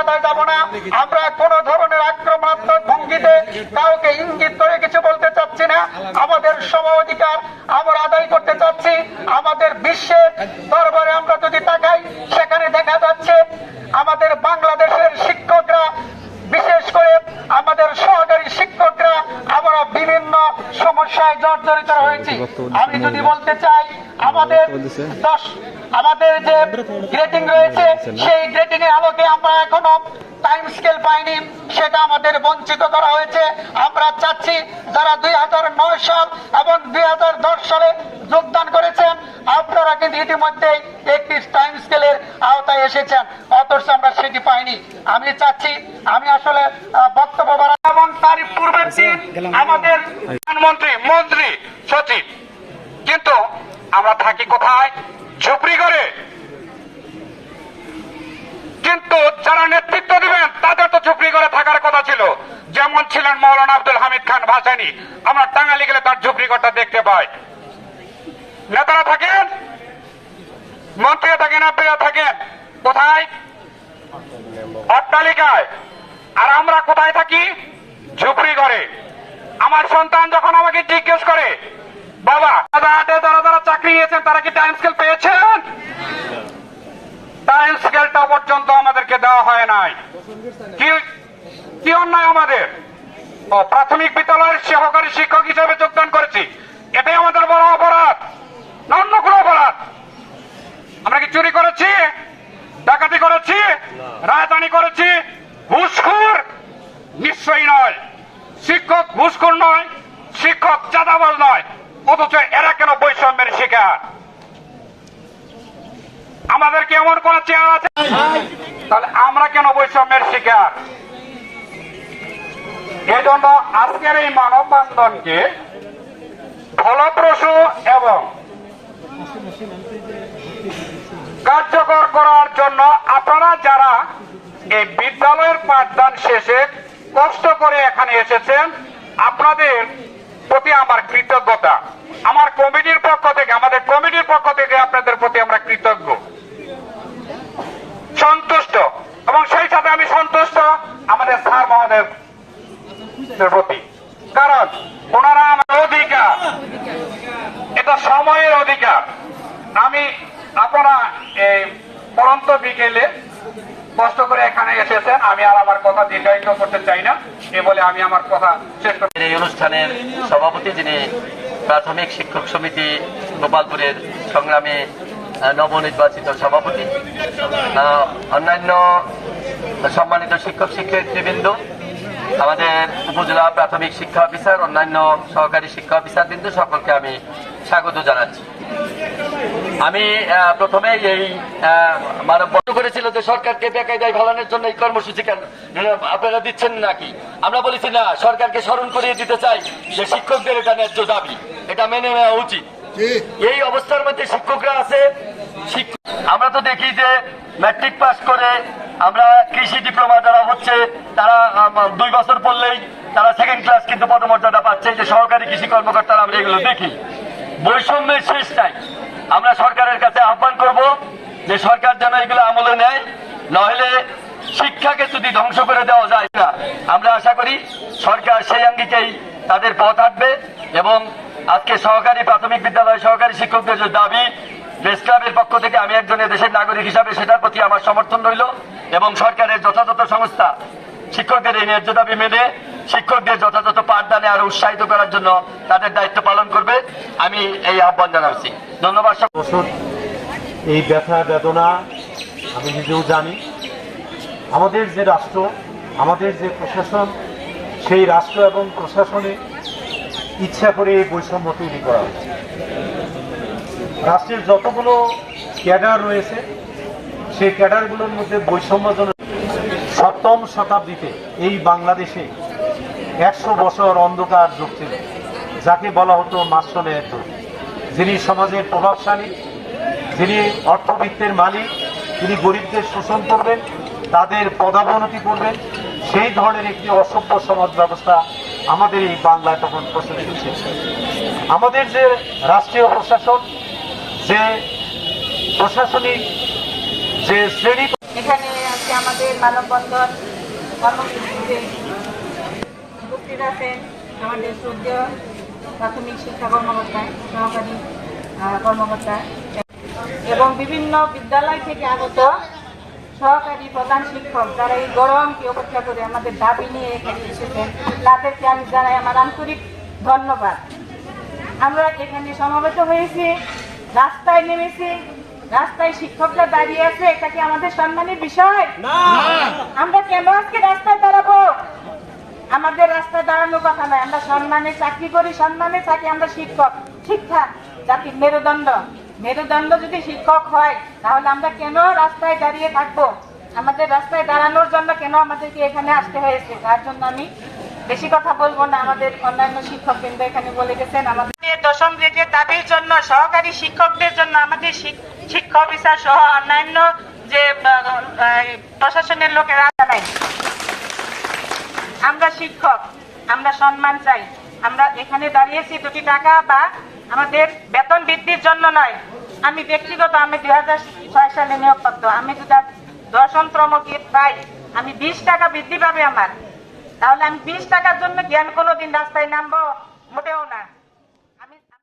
উচ্চতায় যাব না। আমরা কোন ধরনের আক্রমণাত্মক ভঙ্গিতে কাউকে ইঙ্গিত করে কিছু বলতে চাচ্ছি না। আমাদের সম অধিকার আমরা আদায় করতে চাচ্ছি। আমাদের বিশ্বের দরবারে আমরা যদি আমি যদি বলতে চাই আমাদের দশ আমাদের যে গ্রেডিং রয়েছে সেই গ্রেডিং এর আলোকে আমরা এখনও টাইম স্কেল পাইনি। সেটা আমাদের বঞ্চিত করা হয়েছে। আমরা চাচ্ছি যারা দুই হাজার নয় সাল এবং দুই হাজার দশ সালে যোগদান করেছেন আপনারা কিন্তু ইতিমধ্যে একটি টাইম স্কেলের আওতায় এসেছেন। অথচ আমরা সেটি পাইনি। আমি চাচ্ছি আমি আসলে বক্তব্য বাড়া এবং তার পূর্বের দিন আমাদের প্রধানমন্ত্রী মন্ত্রী সচিব। কিন্তু আমরা থাকি কোথায়? ঝুপড়ি করে কিন্তু যারা নেতৃত্ব দিবেন তাদের তো ঝুপড়ি করে থাকার কথা ছিল। যেমন ছিলেন মৌলানা আব্দুল হামিদ খান ভাসানি। আমরা টাঙ্গালি গেলে তার ঝুপড়ি ঘরটা দেখতে পাই। নেতারা থাকেন? মন্ত্রীরা থাকেন এমপিরা থাকেন। কোথায়? অট্টালিকায়। আর আমরা কোথায় থাকি? ঝুপড়ি ঘরে। আমার সন্তান যখন আমাকে জিজ্ঞেস করে বাবা দাদা হাটে যারা যারা চাকরি নিয়েছেন তারা কি টাইম স্কেল পেয়েছেন? টাইম স্কেলটা পর্যন্ত আমাদেরকে দেওয়া হয় নাই। কি কি অন্যায় আমাদের? ও প্রাথমিক বিদ্যালয়ের সহকারী শিক্ষক হিসেবে যোগদান করেছি। এটাই আমাদের বড় অপরাধ। না অন্য কোনো অপরাধ। আমরা কি চুরি করেছি? ডাকাতি করেছি? রাজধানী করেছি? ঘুষখোর নিশ্চয়ই নয় শিক্ষক ঘুষখোর নয় শিক্ষক চাঁদাবাজ নয়, অথচ এরা কেন বৈষম্যের শিকার? আমাদের কি এমন কোন চেয়ার আছে? তাহলে আমরা কেন বৈষম্যের শিকার? এজন্য আজকের এই মানববন্ধনকে ফলপ্রসূ এবং কার্যকর করার জন্য আপনারা যারা এই বিদ্যালয়ের পাঠদান শেষে কষ্ট করে এখানে এসেছেন, আপনাদের প্রতি আমার কৃতজ্ঞতা। আমার কমিটির পক্ষ থেকে, আমাদের কমিটির পক্ষ থেকে আপনাদের প্রতি আমরা কৃতজ্ঞ। সন্তুষ্ট। এবং সেই সাথে আমি সন্তুষ্ট আমাদের স্যার মহোদয় প্রতি। কারণ ওনারা আমার অধিকার। এটা সময়ের অধিকার। আমি আপনারা এই পরন্ত বিকেলে কষ্ট করে এখানে এসেছেন, আমি আর আমার কথা দীর্ঘায়িত করতে চাই না। এ বলে আমি আমার কথা শেষ করছি। এই অনুষ্ঠানের সভাপতি যিনি প্রাথমিক শিক্ষক সমিতি গোপালপুরের সংগ্রামী নবনির্বাচিত সভাপতি অন্যান্য সম্মানিত শিক্ষক শিক্ষার্থীবৃন্দ আমাদের উপজেলা প্রাথমিক শিক্ষা অফিসার, অন্যান্য সহকারী শিক্ষা অফিসার বিন্দু সকলকে আমি স্বাগত জানাচ্ছি। আমি প্রথমে এই মানব বন্ধ করেছিল যে সরকারকে বেকায়দায় ফেলানোর জন্য এই কর্মসূচি কেন? আপনারা দিচ্ছেন নাকি? আমরা বলেছি না সরকারকে স্মরণ করিয়ে দিতে চাই যে শিক্ষকদের এটা ন্যায্য দাবি। এটা মেনে নেওয়া উচিত। এই অবস্থার মধ্যে শিক্ষকরা আছে। আমরা তো দেখি যে ম্যাট্রিক পাস করে আমরা কৃষি ডিপ্লোমা যারা হচ্ছে তারা দুই বছর পড়লেই তারা সেকেন্ড ক্লাস কিন্তু পদমর্যাদা পাচ্ছে। যে সহকারী কৃষি কর্মকর্তারা আমরা এগুলো দেখি। বৈষম্যের শেষ নাই। আমরা সরকারের কাছে আহ্বান করব যে সরকার যেন এগুলো আমলে নেয়, নইলে শিক্ষাকে যদি ধ্বংস করে দেওয়া যায় না। আমরা আশা করি সরকার সেই আঙ্গিকেই তাদের পথ হাঁটবে এবং আজকে সহকারী প্রাথমিক বিদ্যালয় সহকারী শিক্ষকদের যে দাবি, প্রেস ক্লাবের পক্ষ থেকে আমি একজন দেশের নাগরিক হিসাবে সেটার প্রতি আমার সমর্থন রইল এবং সরকারের যথাযথ সংস্থা শিক্ষকদের এই ন্যায্য দাবি মেনে শিক্ষকদের যথাযথ পাঠদানে আরও উৎসাহিত করার জন্য তাদের দায়িত্ব পালন করবে। আমি এই আহ্বান জানাচ্ছি। ধন্যবাদ বছর এই ব্যথা, বেদনা, আমি নিজেও জানি। আমাদের যে রাষ্ট্র, আমাদের যে প্রশাসন, সেই রাষ্ট্র এবং প্রশাসনে ইচ্ছা করে এই বৈষম্য তৈরি করা হচ্ছে। রাষ্ট্রের যতগুলো ক্যাডার রয়েছে, সেই ক্যাডারগুলোর মধ্যে বৈষম্যজনক সপ্তম শতাব্দীতে এই বাংলাদেশে একশো বছর অন্ধকার যুগ ছিল যাকে বলা হতো মাসনের যুগ যিনি সমাজের প্রভাবশালী, যিনি অর্থবিত্তের মালিক তিনি গরিবদের শোষণ করবেন, তাদের পদাবনতি করবেন, সেই ধরনের একটি অসভ্য সমাজ ব্যবস্থা আমাদের এই বাংলায় তখন প্রচলিত ছিল। আমাদের যে রাষ্ট্রীয় প্রশাসন, যে প্রশাসনিক যে শ্রেণি এখানে আজকে আমাদের মানববন্ধন কর্মসূচিতে উপস্থিত আছেন আমাদের শ্রদ্ধেয় প্রাথমিক শিক্ষা কর্মকর্তা সহকারী কর্মকর্তা এবং বিভিন্ন বিদ্যালয় থেকে আগত সহকারী প্রধান শিক্ষক যারা এই গরমকে উপেক্ষা করে আমাদের দাবি নিয়ে এখানে এসেছেন তাদেরকে আমি জানাই আমার আন্তরিক ধন্যবাদ। আমরা এখানে সমাবেত হয়েছি রাস্তায় নেমেছি রাস্তায় শিক্ষকরা দাঁড়িয়ে আছে এটা কি আমাদের সম্মানের বিষয়? আমরা কেন আজকে রাস্তায় দাঁড়াবো? আমাদের রাস্তায় দাঁড়ানোর কথা নয়। আমরা সম্মানে চাকরি করি, সম্মানে থাকি, আমরা শিক্ষক। শিক্ষা জাতির মেরুদণ্ড। মেরুদণ্ড যদি শিক্ষক হয়, তাহলে আমরা কেন রাস্তায় দাঁড়িয়ে থাকব? আমাদের রাস্তায় দাঁড়ানোর জন্য কেন আমাদেরকে এখানে আসতে হয়েছে? তার জন্য আমি বেশি কথা বলব না। আমাদের অন্যান্য শিক্ষক কিন্তু এখানে বলে গেছেন, আমাদের দশম গ্রেডের দাবির জন্য, সহকারী শিক্ষকদের জন্য আমাদের শিক্ষক শিক্ষা অফিসার সহ অন্যান্য যে প্রশাসনের লোকেরা শিক্ষক, আমরা সম্মান চাই। আমরা এখানে দাঁড়িয়েছি দুটি টাকা বা আমাদের বেতন বৃদ্ধির জন্য নয়। আমি ব্যক্তিগত, আমি দুই ছয় সালে নিয়োগপ্রাপ্ত। আমি যদি দশমতম গিয়ে পাই, আমি বিশ টাকা বৃদ্ধি পাবে আমার। তাহলে আমি বিশ টাকার জন্য জ্ঞান আমি কোনোদিন রাস্তায় নামবো? মোটেও না।